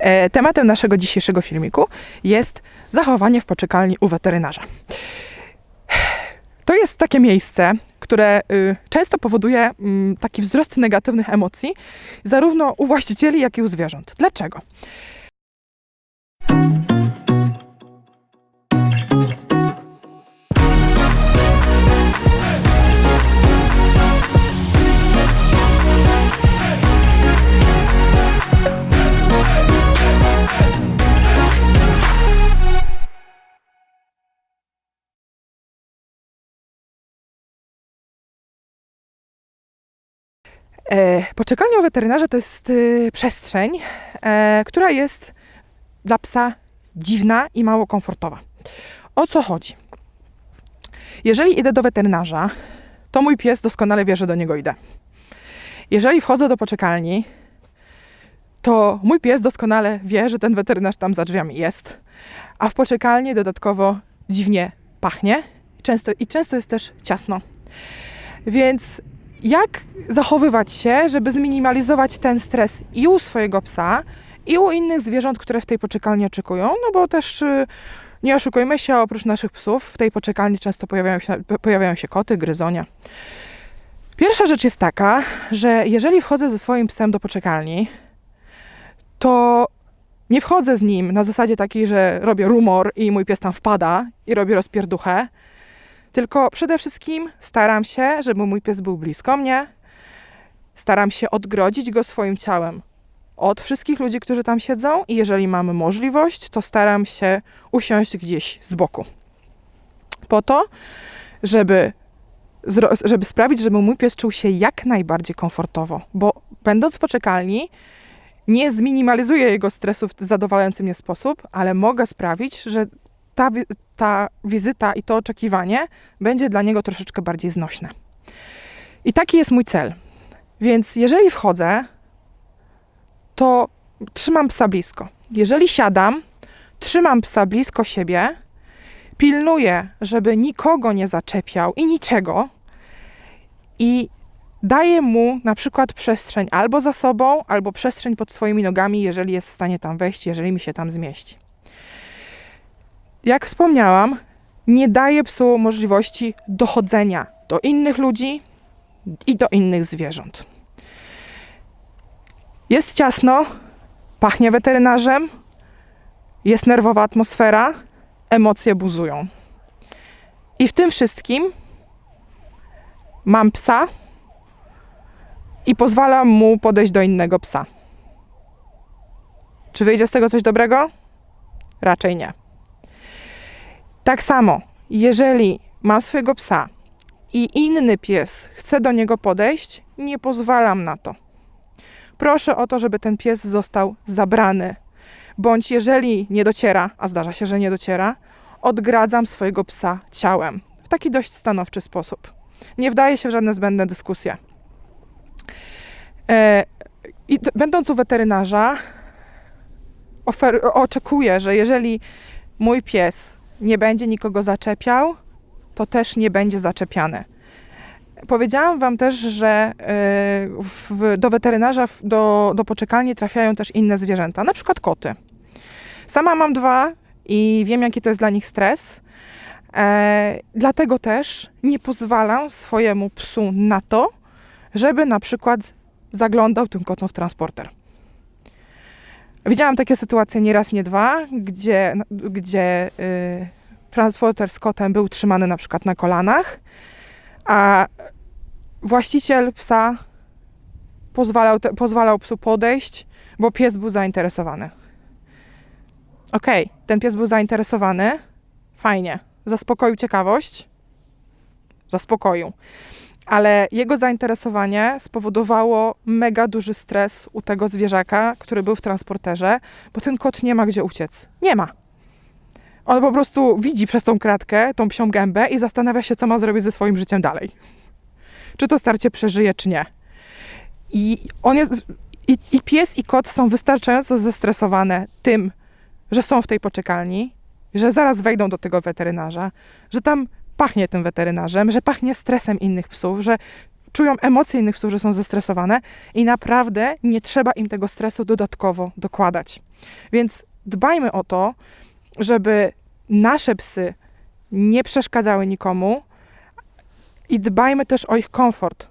E, Tematem naszego dzisiejszego filmiku jest zachowanie w poczekalni u weterynarza. To jest takie miejsce, które y, często powoduje mm, taki wzrost negatywnych emocji, zarówno u właścicieli, jak i u zwierząt. Dlaczego? Poczekalnia u weterynarza to jest y, przestrzeń, e, która jest dla psa dziwna i mało komfortowa. O co chodzi? Jeżeli idę do weterynarza, to mój pies doskonale wie, że do niego idę. Jeżeli wchodzę do poczekalni, to mój pies doskonale wie, że ten weterynarz tam za drzwiami jest, a w poczekalni dodatkowo dziwnie pachnie często, i często jest też ciasno. Więc jak zachowywać się, żeby zminimalizować ten stres i u swojego psa, i u innych zwierząt, które w tej poczekalni oczekują, no bo też y, nie oszukujmy się, oprócz naszych psów w tej poczekalni często pojawiają się, pojawiają się koty, gryzonia. Pierwsza rzecz jest taka, że jeżeli wchodzę ze swoim psem do poczekalni, to nie wchodzę z nim na zasadzie takiej, że robię rumor i mój pies tam wpada i robi rozpierduchę, tylko przede wszystkim staram się, żeby mój pies był blisko mnie. Staram się odgrodzić go swoim ciałem od wszystkich ludzi, którzy tam siedzą, i jeżeli mamy możliwość, to staram się usiąść gdzieś z boku. Po to, żeby, żeby sprawić, żeby mój pies czuł się jak najbardziej komfortowo, bo będąc w poczekalni, nie zminimalizuję jego stresu w zadowalający mnie sposób, ale mogę sprawić, że ta, ta wizyta i to oczekiwanie będzie dla niego troszeczkę bardziej znośne. I taki jest mój cel. Więc jeżeli wchodzę, to trzymam psa blisko. Jeżeli siadam, trzymam psa blisko siebie, pilnuję, żeby nikogo nie zaczepiał i niczego, i daję mu na przykład przestrzeń albo za sobą, albo przestrzeń pod swoimi nogami, jeżeli jest w stanie tam wejść, jeżeli mi się tam zmieści jak wspomniałam, nie daje psu możliwości dochodzenia do innych ludzi i do innych zwierząt. Jest ciasno, pachnie weterynarzem, jest nerwowa atmosfera, emocje buzują. I w tym wszystkim mam psa i pozwalam mu podejść do innego psa. Czy wyjdzie z tego coś dobrego? Raczej nie. Tak samo, jeżeli mam swojego psa i inny pies chce do niego podejść, nie pozwalam na to. Proszę o to, żeby ten pies został zabrany. Bądź jeżeli nie dociera, a zdarza się, że nie dociera, odgradzam swojego psa ciałem w taki dość stanowczy sposób. Nie wdaję się w żadne zbędne dyskusje. E, I będąc u weterynarza, ofer- oczekuję, że jeżeli mój pies nie będzie nikogo zaczepiał, to też nie będzie zaczepiany. Powiedziałam Wam też, że y, w, do weterynarza, do, do poczekalni trafiają też inne zwierzęta, na przykład koty. Sama mam dwa i wiem, jaki to jest dla nich stres. E, dlatego też nie pozwalam swojemu psu na to, żeby na przykład zaglądał tym kotom w transporter. Widziałam takie sytuacje nie raz, nie dwa, gdzie, gdzie y, transporter z kotem był trzymany na przykład na kolanach, a właściciel psa pozwalał, te, pozwalał psu podejść, bo pies był zainteresowany. Okej, ten pies był zainteresowany, fajnie, zaspokoił ciekawość, zaspokoił. Ale jego zainteresowanie spowodowało mega duży stres u tego zwierzaka, który był w transporterze, bo ten kot nie ma gdzie uciec. Nie ma. On po prostu widzi przez tą kratkę, tą psią gębę i zastanawia się, co ma zrobić ze swoim życiem dalej. Czy to starcie przeżyje, czy nie. I on jest. I, I pies, i kot są wystarczająco zestresowane tym, że są w tej poczekalni, że zaraz wejdą do tego weterynarza, że tam pachnie tym weterynarzem, że pachnie stresem innych psów, że czują emocje innych psów, że są zestresowane i naprawdę nie trzeba im tego stresu dodatkowo dokładać. Więc dbajmy o to, żeby nasze psy nie przeszkadzały nikomu i dbajmy też o ich komfort,